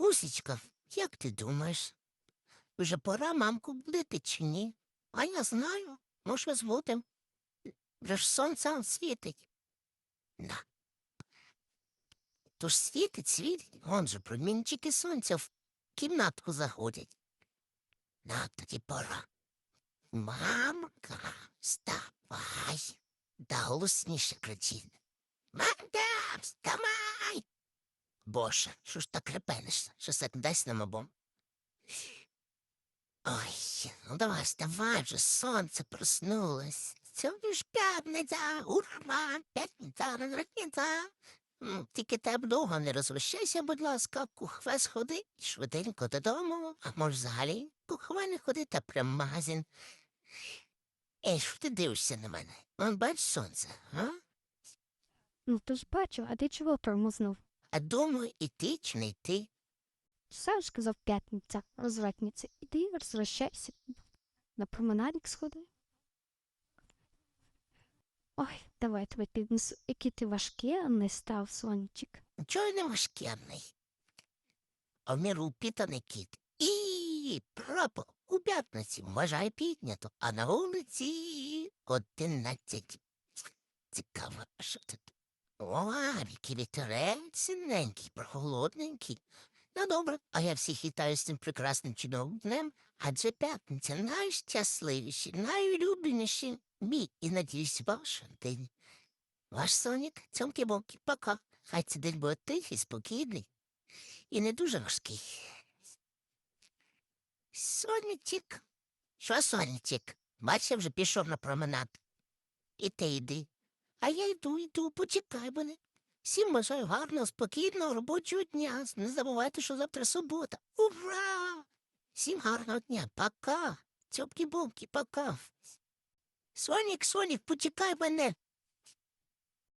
Усічка, як ти думаєш? Вже пора мамку будити чи ні? А я знаю, може, збудем. Вже ж сонце світить. На. Тож світить, світить, вон же промінчики сонця в кімнатку заходять. На тоді пора. Мамка, вставай. Да голосніше кричіть. Мамка, вставай. Боже, що ж так репенишся? Що це дасть нам обом? Ой, ну давай, вставай вже, сонце проснулось. Сьогодні ж п'ятниця, ура, п'ятниця, розрахниця. М, Тільки тебе довго не розвищайся, будь ласка, кухве сходи, швиденько додому, а може взагалі кухве не ходи та прям магазин. Ей, що ти дивишся на мене? Он бач сонце, а? Ну, то ж бачу, а ти чого тормознув? А думаю, іти чи не йти. Сам сказав п'ятниця, розвратниця. Іди розвращайся. На променадик сходи. Ой, давай тебе піднесу. Який ти важкий, а не став, сонечик. Чого я не важкенний? А в міру упітаний кіт. І пропав у п'ятниці, вважає піднято, а на вулиці одинадцять. Цікаво, що тут? О, який вітерець синенький, прохолодненький. Ну добре, а я всіх вітаю з цим прекрасним чудовим днем, адже п'ятниця найщасливіший, найулюбленіший мій і, надіюсь, ваш день. Ваш сонік, цьомки-бомки, пока. Хай цей день буде тихий, спокійний і не дуже важкий. Сонечек. Що, сонечек? Бачиш, я вже пішов на променад. І ти йди. А я йду, йду, почекай мене. Всім бажаю гарного, спокійного робочого дня. Не забувайте, що завтра субота. Ура! Всім гарного дня. Пока. Цьопки-бомки, пока. Сонік, Сонік, почекай мене.